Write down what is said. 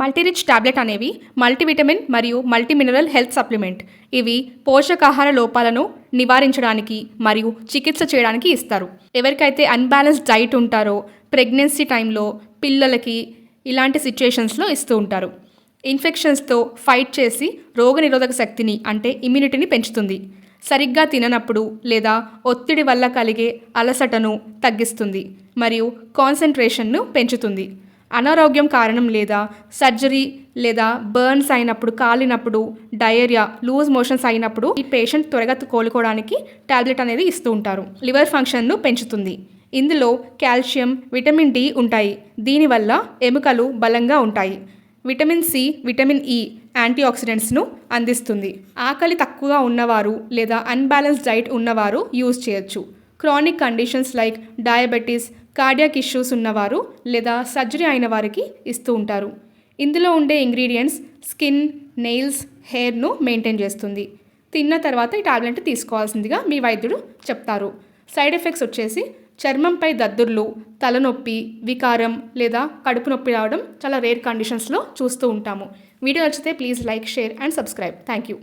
మల్టీరిచ్ tablet అనేవి multivitamin మరియు మల్టీమినరల్ health supplement. ఇవి పోషకాహార లోపాలను నివారించడానికి మరియు చికిత్స చేయడానికి ఇస్తారు. ఎవరికైతే అన్బ్యాలెన్స్ డైట్ ఉంటారో ప్రెగ్నెన్సీ టైంలో పిల్లలకి ఇలాంటి సిచ్యుయేషన్స్లో ఇస్తూ ఉంటారు. ఇన్ఫెక్షన్స్తో ఫైట్ చేసి రోగనిరోధక శక్తిని అంటే ఇమ్యూనిటీని పెంచుతుంది. సరిగ్గా తిననప్పుడు లేదా ఒత్తిడి వల్ల కలిగే అలసటను తగ్గిస్తుంది మరియు కాన్సన్ట్రేషన్ను పెంచుతుంది. అనారోగ్యం కారణం లేదా సర్జరీ లేదా బర్న్స్ అయినప్పుడు కాలినప్పుడు డయేరియా లూజ్ మోషన్స్ అయినప్పుడు ఈ పేషెంట్ త్వరగా కోలుకోవడానికి టాబ్లెట్ అనేది ఇస్తూ ఉంటారు. లివర్ ఫంక్షన్ను పెంచుతుంది. ఇందులో కాల్షియం విటమిన్ డి ఉంటాయి. దీనివల్ల ఎముకలు బలంగా ఉంటాయి. Vitamin C vitamin E anti ఆక్సిడెంట్స్ను అందిస్తుంది. ఆకలి తక్కువగా ఉన్నవారు లేదా అన్బ్యాలెన్స్ డైట్ ఉన్నవారు యూజ్ చేయొచ్చు. Chronic conditions like diabetes cardiac issues ఉన్నవారు లేదా సర్జరీ అయిన వారికి ఇస్తూ ఉంటారు. ఇందులో ఉండే ఇంగ్రీడియంట్స్ స్కిన్ నెయిల్స్ హెయిర్ను మెయింటైన్ చేస్తుంది. తిన్న తర్వాత ఈ టాబ్లెట్ తీసుకోవాల్సిందిగా మీ వైద్యుడు చెప్తారు. సైడ్ ఎఫెక్ట్స్ వచ్చేసి చర్మంపై దద్దుర్లు తలనొప్పి వికారం లేదా కడుపు నొప్పి రావడం చాలా రేర్ కండిషన్స్లో చూస్తూ ఉంటాము. వీడియో నచ్చితే please like share and subscribe. Thank you